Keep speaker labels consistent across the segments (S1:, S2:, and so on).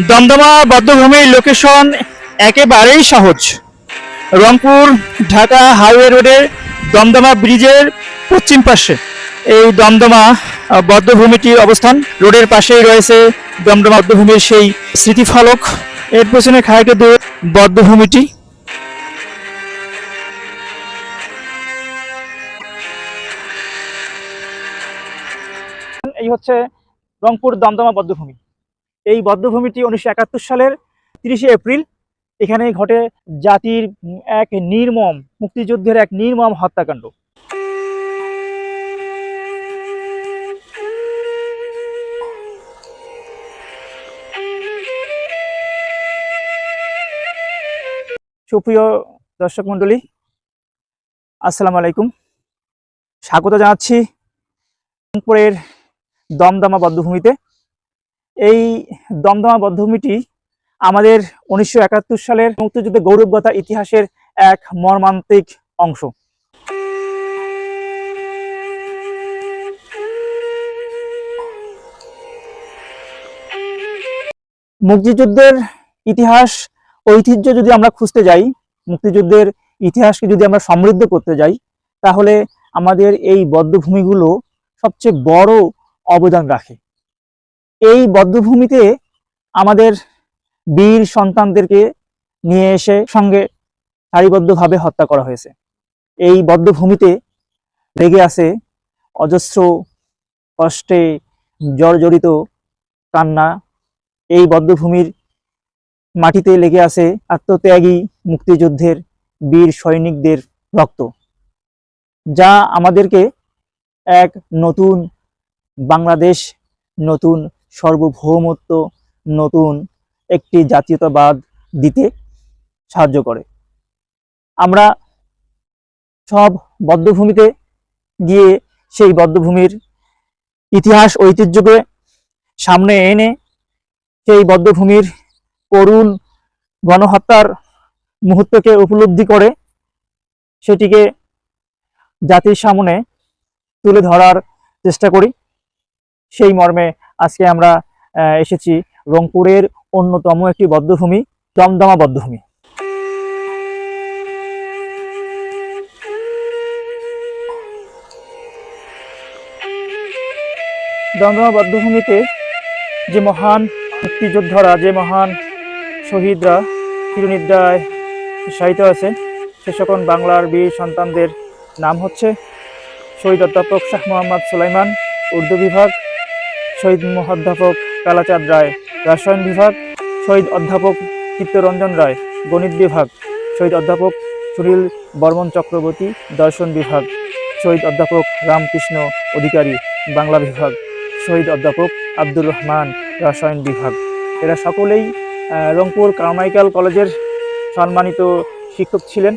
S1: Damdama বদ্ধভূমির location একেবারেই সহজ। Rangpur, Dhaka highway রোডের দমদমা ব্রিজের পশ্চিম পাশে। এই দমদমা বদ্ধভূমিটির অবস্থান। রোডের পাশেই রয়েছে দমদমা বদ্ধভূমির সেই স্মৃতিফলক। এর পেছনে খায়কে দূর বদ্ধভূমিটি। এই হচ্ছে রংপুর দমদমা বদ্ধভূমি। এই বদ্ধভূমিটি উনিশশো একাত্তর সালের তিরিশে এপ্রিল। এখানে ঘটে জাতির এক নির্মম, মুক্তিযুদ্ধের এক নির্মম হত্যাকাণ্ড। সুপ্রিয় দর্শক মণ্ডলী, আসসালামু আলাইকুম। স্বাগত জানাচ্ছি রংপুরের দমদমা বদ্ধভূমিতে। এই দমদমা বদ্ধভূমিটি আমাদের উনিশশো একাত্তর সালের মুক্তিযুদ্ধ গৌরবগাথা ইতিহাসের এক মর্মান্তিক অংশ। মুক্তিযুদ্ধের ইতিহাস, ঐতিহ্য যদি আমরা খুঁজতে যাই, মুক্তিযুদ্ধের ইতিহাসকে যদি আমরা সমৃদ্ধ করতে যাই, তাহলে আমাদের এই বদ্ধভূমিগুলো সবচেয়ে বড় অবদান রাখে। এই বদ্ধভূমিতে আমাদের বীর সন্তানদেরকে নিয়ে এসে সঙ্গে সারিবদ্ধভাবে হত্যা করা হয়েছে। এই বদ্ধভূমিতে লেগে আছে অজস্র কষ্টে জর্জরিত কান্না। এই বদ্ধভূমির মাটিতে লেগে আছে আত্মত্যাগী মুক্তিযুদ্ধের বীর সৈনিকদের রক্ত, যা আমাদেরকে এক নতুন বাংলাদেশ, নতুন সার্বভৌমত্ব নতুন একটি জাতীয়তাবাদ দিতে সাহায্য করে। আমরা সব বদ্ধভূমিতে গিয়ে সেই বদ্ধভূমির ইতিহাস, ঐতিহ্যকে সামনে এনে সেই বদ্ধভূমির করুণ গণহত্যার মুহূর্তকে উপলব্ধি করে সেটিকে জাতির সামনে তুলে ধরার চেষ্টা করি। সেই মর্মে আজকে আমরা এসেছি রংপুরের অন্যতম একটি বদ্ধভূমি, দমদমা বদ্ধভূমি। দমদমা বদ্ধভূমিতে যে মহান মুক্তিযোদ্ধারা, যে মহান শহীদরা চিরনিদ্রায় শায়িত আছে সে সকল বাংলার বীর সন্তানদের নাম হচ্ছে শহীদ অধ্যাপক শাহ মোহাম্মদ সুলাইমান, উর্দু বিভাগ। শহীদ অধ্যাপক কালাচাঁদ রায়, রসায়ন বিভাগ শহীদ অধ্যাপক চিত্তরঞ্জন রায়, গণিত বিভাগ শহীদ অধ্যাপক সুনীল বর্মন চক্রবর্তী, দর্শন বিভাগ শহীদ অধ্যাপক রামকৃষ্ণ অধিকারী, বাংলা বিভাগ শহীদ অধ্যাপক আব্দুর রহমান, রসায়ন বিভাগ। এরা সকলেই রংপুর কারমাইকেল কলেজের সম্মানিত শিক্ষক ছিলেন।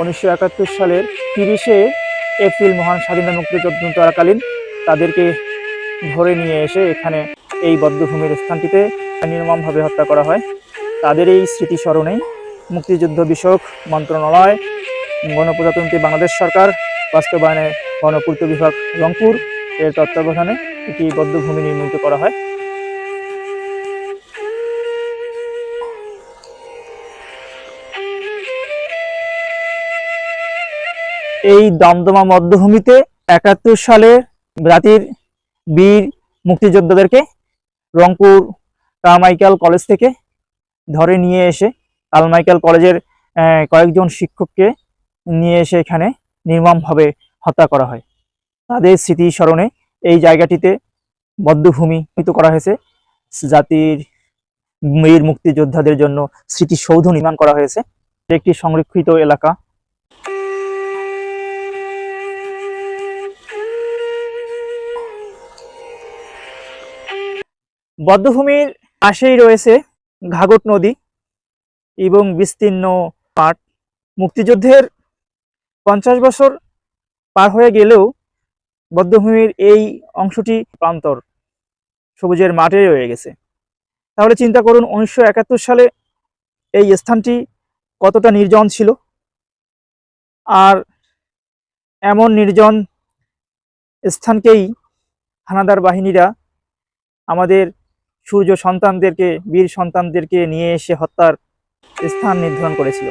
S1: উনিশশো একাত্তর সালের তিরিশে এপ্রিল মহান স্বাধীনতা মুক্তিযুদ্ধ চলাকালীন তাদেরকে ধরে নিয়ে এসে এখানে এই বদ্ধভূমির স্থানটিতে নির্মমভাবে হত্যা করা হয়। তাদের এই স্মৃতিস্মরণে মুক্তিযুদ্ধ বিষয়ক মন্ত্রণালয়, গণপ্রজাতন্ত্রী বাংলাদেশ সরকার, বাস্তবায়নে গণপূর্ত বিভাগ রংপুর এর তত্ত্বাবধানে একটি বদ্ধভূমি নির্মিত করা হয়। এই দমদমা মধ্যভূমিতে একাত্তর সালে জাতির বীর মুক্তিযোদ্ধাদেরকে রংপুর কারমাইকেল কলেজ থেকে ধরে নিয়ে এসে কালমাইকেল কলেজের কয়েকজন শিক্ষককে নিয়ে এসে এখানে নির্মমভাবে হত্যা করা হয়। তাদের স্মৃতি স্মরণে এই জায়গাটিতে বদ্ধভূমি করা হয়েছে। জাতির বীর মুক্তিযোদ্ধাদের জন্য স্মৃতিসৌধ নির্মাণ করা হয়েছে। একটি সংরক্ষিত এলাকা। বদ্ধভূমির পাশেই রয়েছে ঘাগট নদী এবং বিস্তীর্ণ মাঠ মুক্তিযুদ্ধের পঞ্চাশ বছর পার হয়ে গেলেও বদ্ধভূমির এই অংশটি প্রান্তর, সবুজের মাঠে রয়ে গেছে। তাহলে চিন্তা করুন, উনিশশো একাত্তর সালে এই স্থানটি কতটা নির্জন ছিল? আর এমন নির্জন স্থানকেই হানাদার বাহিনীরা আমাদের সূর্য সন্তানদেরকে বীর সন্তানদেরকে নিয়ে এসে হত্যার স্থান নির্ধারণ করেছিল।